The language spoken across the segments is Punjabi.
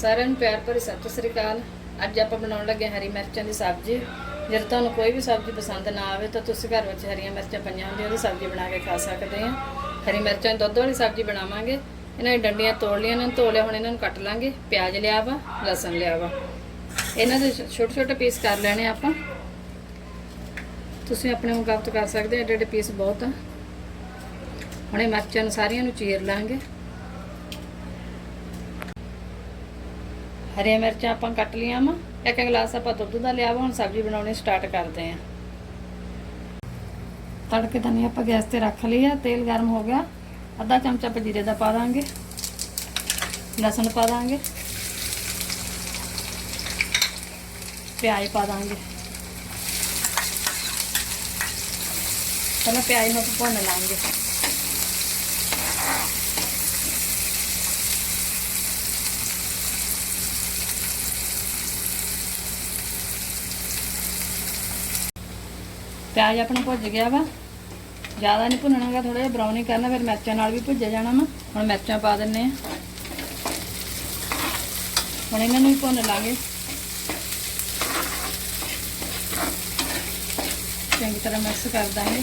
ਸਾਰਿਆਂ ਨੂੰ ਪਿਆਰ ਭਰੀ ਸਤਿ ਸ੍ਰੀ ਅਕਾਲ। ਅੱਜ ਆਪਾਂ ਬਣਾਉਣ ਲੱਗੇ ਹਰੀ ਮਿਰਚਾਂ ਦੀ ਸਬਜ਼ੀ। ਜੇ ਤੁਹਾਨੂੰ ਕੋਈ ਵੀ ਸਬਜ਼ੀ ਪਸੰਦ ਨਾ ਆਵੇ ਤਾਂ ਤੁਸੀਂ ਘਰ ਵਿੱਚ ਹਰੀਆਂ ਮਿਰਚਾਂ ਪਈਆਂ ਹੁੰਦੀਆਂ, ਉਹਦੀ ਸਬਜ਼ੀ ਬਣਾ ਕੇ ਖਾ ਸਕਦੇ ਆ ਹਰੀ ਮਿਰਚਾਂ ਦੀ ਦੁੱਧ ਵਾਲੀ ਸਬਜ਼ੀ ਬਣਾਵਾਂਗੇ। ਇਹਨਾਂ ਦੀ ਡੰਡੀਆਂ ਤੋੜ ਲਈਆਂ ਇਹਨਾਂ ਨੂੰ ਧੋ ਲਿਆ ਹੁਣ ਇਹਨਾਂ ਨੂੰ ਕੱਟ ਲਾਂਗੇ। ਪਿਆਜ਼ ਲਿਆ ਵਾ, ਲਸਣ ਲਿਆ ਵਾ। ਇਹਨਾਂ ਦੇ ਛੋਟੇ ਛੋਟੇ ਪੀਸ ਕਰ ਲੈਣੇ ਆਪਾਂ। ਤੁਸੀਂ ਆਪਣੇ ਮੁਕਾਬਤ ਕਰ ਸਕਦੇ ਆ ਏਡੇ ਏਡੇ ਪੀਸ ਬਹੁਤ ਆ। ਹੁਣੇ ਮਿਰਚਾਂ ਨੂੰ ਸਾਰੀਆਂ ਨੂੰ ਚੀਰ ਲਾਂਗੇ। ਹਰੀਆਂ ਮਿਰਚਾਂ ਆਪਾਂ ਕੱਟ ਲਈਆਂ ਵਾ, ਇੱਕ ਗਲਾਸ ਆਪਾਂ ਦੁੱਧ ਦਾ ਲਿਆ ਵਾ, ਹੁਣ ਸਬਜ਼ੀ ਬਣਾਉਣੀ ਸਟਾਰਟ ਕਰਦੇ ਆਂ। ਤੜਕੇ ਤਾਂ ਆਪਾਂ ਗੈਸ ਤੇ ਰੱਖ ਲਿਆ ਤੇਲ ਗਰਮ ਹੋ ਗਿਆ, ਅੱਧਾ ਚਮਚਾ ਆਪਾਂ ਜੀਰੇ ਦਾ ਪਾ ਦਾਂਗੇ, ਲਸਣ ਪਾ ਦਾਂਗੇ, ਪਿਆਜ਼ ਪਾ ਦਾਂਗੇ। ਪਹਿਲਾਂ ਪਿਆਜ਼ ਨੂੰ ਆਪਾਂ ਭੁੰਨ ਲਾਂਗੇ। ਪਿਆਜ਼ ਆਪਣਾ ਭੁੱਜ ਗਿਆ ਵਾ। ਜ਼ਿਆਦਾ ਨਹੀਂ ਭੁੰਨਣਾਗਾ ਥੋੜਾ ਜਿਹਾ ਬਰਾਊਨ ਹੀ ਕਰਨਾ, ਫਿਰ ਮਿਰਚਾਂ ਨਾਲ ਵੀ ਭੁੱਜਿਆ ਜਾਣਾ ਵਾ। ਹੁਣ ਮਿਰਚਾਂ ਪਾ ਦਿੰਨੇ ਆ ਹੁਣ ਇਹਨਾਂ ਨੂੰ ਵੀ ਭੁੰਨ ਲਾਂਗੇ। ਚੰਗੀ ਤਰ੍ਹਾਂ ਮਿਕਸ ਕਰ ਦਾਂਗੇ।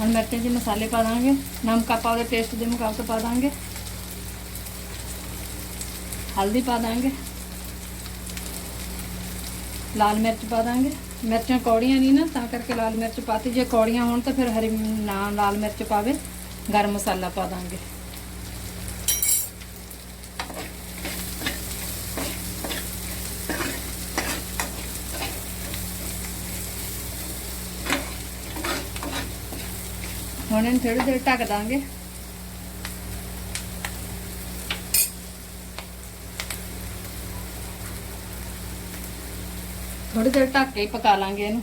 ਹੁਣ ਮਿਰਚਾਂ ਦੇ ਮਸਾਲੇ ਪਾ ਦਾਂਗੇ। ਨਮਕ ਆਪਾਂ ਉਹਦੇ ਟੇਸਟ ਦੇ ਮੁਤਾਬਕ ਪਾ ਦਾਂਗੇ। ਹਲਦੀ ਪਾ ਦਾਂਗੇ। ਲਾਲ ਮਿਰਚ ਪਾ ਦਾਂਗੇ। ਮਿਰਚਾਂ ਕੌੜੀਆਂ ਨਹੀਂ ਨਾ, ਤਾਂ ਕਰਕੇ ਲਾਲ ਮਿਰਚ ਪਾਤੀ। ਜੇ ਕੌੜੀਆਂ ਹੋਣ ਤਾਂ ਫਿਰ ਹਰੀ ਨਾ ਲਾਲ ਮਿਰਚ ਪਾਵੇ, ਗਰਮ ਮਸਾਲਾ ਪਾ ਦਾਂਗੇ। ਹੁਣ ਇਹਨੂੰ ਥੋੜੀ ਦੇਰ ਢੱਕ ਦਾਂਗੇ। ਥੋੜੀ ਦੇਰ ਢੱਕ ਕੇ ਹੀ ਪਕਾ ਲਾਂਗੇ ਇਹਨੂੰ।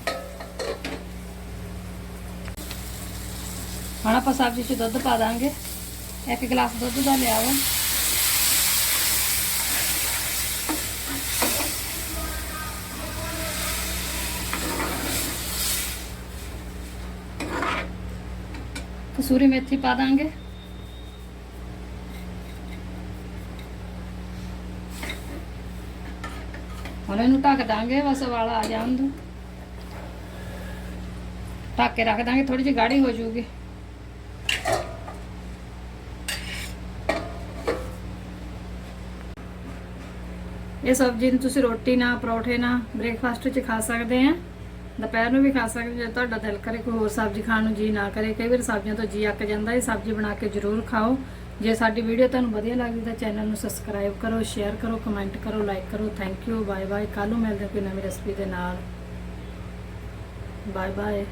ਹੁਣ ਆਪਾਂ ਸਬਜ਼ੀ 'ਚ ਦੁੱਧ ਪਾ ਦਾਂਗੇ। ਇੱਕ ਗਲਾਸ ਦੁੱਧ ਦਾ ਲਿਆ ਵਾ। ਕਸੂਰੀ ਮੇਥੀ ਪਾ ਦਾਂਗੇ। ਹੁਣ ਇਹਨੂੰ ਢੱਕ ਦਾਂਗੇ, ਬਸ ਵਾਲਾ ਆ ਜਾਣ ਦੋ ਢੱਕ ਕੇ ਰੱਖ ਦਾਂਗੇ ਥੋੜੀ ਜਿਹੀ ਗਾੜੀ ਹੋ ਜਾਊਗੀ। ਇਹ ਸਬਜ਼ੀ ਨੂੰ ਤੁਸੀਂ ਰੋਟੀ ਨਾਲ ਪਰੌਠੇ ਨਾਲ ਬ੍ਰੇਕਫਾਸਟ 'ਚ ਖਾ ਸਕਦੇ ਆ। ਦੁਪਹਿਰ ਨੂੰ ਵੀ ਖਾ ਸਕਦੇ ਜੇ ਤੁਹਾਡਾ ਦਿਲ ਕਰੇ ਕੋਈ ਹੋਰ ਸਬਜ਼ੀ ਖਾਣ ਨੂੰ ਜੀ ਨਾ ਕਰੇ। ਕਈ ਵਾਰ ਸਬਜ਼ੀਆਂ ਤੋਂ ਜੀ ਅੱਕ ਜਾਂਦਾ, ਇਹ ਸਬਜ਼ੀ ਬਣਾ ਕੇ ਜ਼ਰੂਰ ਖਾਓ। ਜੇ ਸਾਡੀ ਵੀਡੀਓ ਤੁਹਾਨੂੰ ਵਧੀਆ ਲੱਗਦੀ ਤਾਂ ਚੈਨਲ ਨੂੰ ਸਬਸਕ੍ਰਾਈਬ ਕਰੋ, ਸ਼ੇਅਰ ਕਰੋ, ਕਮੈਂਟ ਕਰੋ, ਲਾਈਕ ਕਰੋ। ਥੈਂਕ ਯੂ ਬਾਏ ਬਾਏ ਕੱਲ ਨੂੰ ਮਿਲਦੇ ਕੋਈ ਨਵੀਂ ਰੈਸਪੀ ਦੇ ਨਾਲ। Bye bye